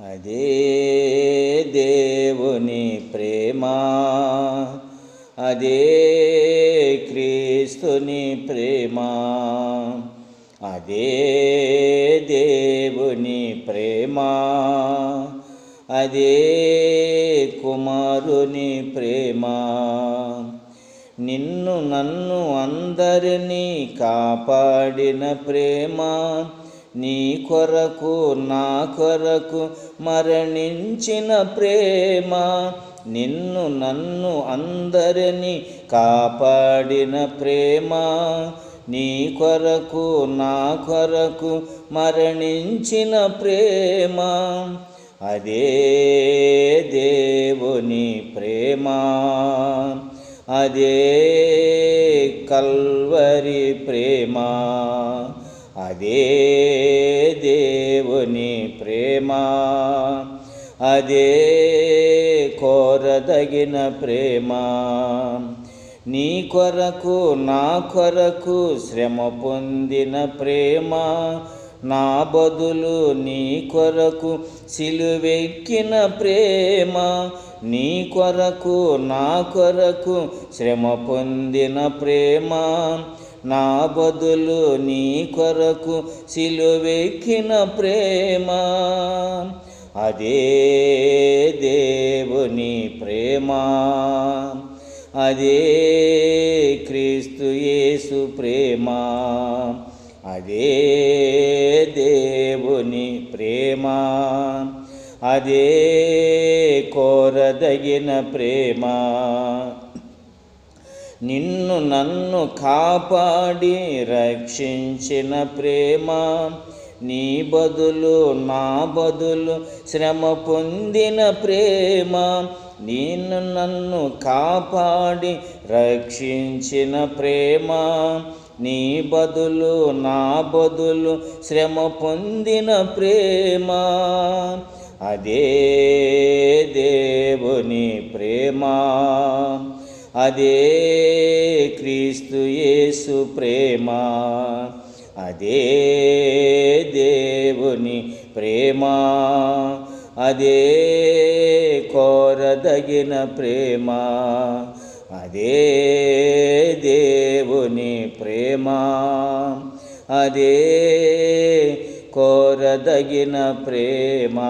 అదే దేవుని ప్రేమ అదే క్రీస్తుని ప్రేమ అదే దేవుని ప్రేమ అదే కుమారుని ప్రేమ. నిన్ను నన్ను అందరినీ కాపాడిన ప్రేమ నీ కొరకు నా కొరకు మరణించిన ప్రేమ. నిన్ను నన్ను అందరినీ కాపాడిన ప్రేమ. నీ కొరకు నా కొరకు మరణించిన ప్రేమ. అదే దేవుని ప్రేమ. అదే కల్వరి ప్రేమ. అదే దేవుని ప్రేమ అదే కోరదగిన ప్రేమ. నీ కొరకు నా కొరకు శ్రమ పొందిన ప్రేమ నా బదులు నీ కొరకు సిలువెక్కిన ప్రేమ. నీ కొరకు నా కొరకు శ్రమ పొందిన ప్రేమ. నా బదులు నీ కొరకు సిలువెక్కిన ప్రేమ. అదే దేవుని ప్రేమ. అదే క్రీస్తు యేసు ప్రేమ. అదే దేవుని ప్రేమ. అదే కోరదగిన ప్రేమ నిన్ను నన్ను కాపాడి రక్షించిన ప్రేమ నీ బదులు నా బదులు శ్రమ పొందిన ప్రేమ నిన్ను నన్ను కాపాడి రక్షించిన ప్రేమ నీ బదులు నా బదులు శ్రమ పొందిన ప్రేమ అదే దేవుని ప్రేమ. అదే క్రీస్తు యేసు ప్రేమ. అదే దేవుని ప్రేమ. అదే కోరదగిన ప్రేమ. అదే దేవుని ప్రేమ. అదే కోరదగిన ప్రేమా